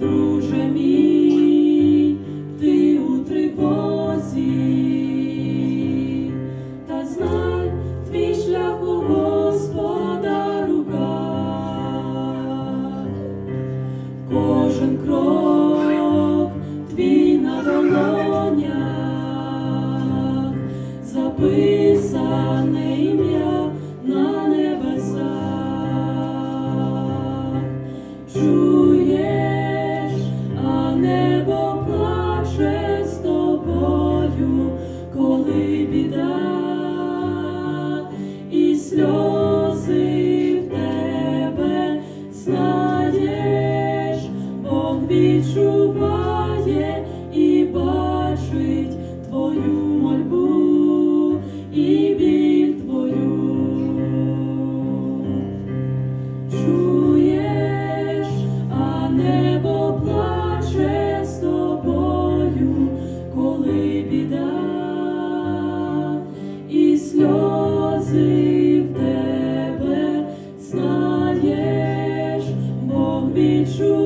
друже мій, ти у тривозі, та знай твій шлях у Господа руках, кожен крок твій на записане сльози в тебе знає, Бог відчуває 一出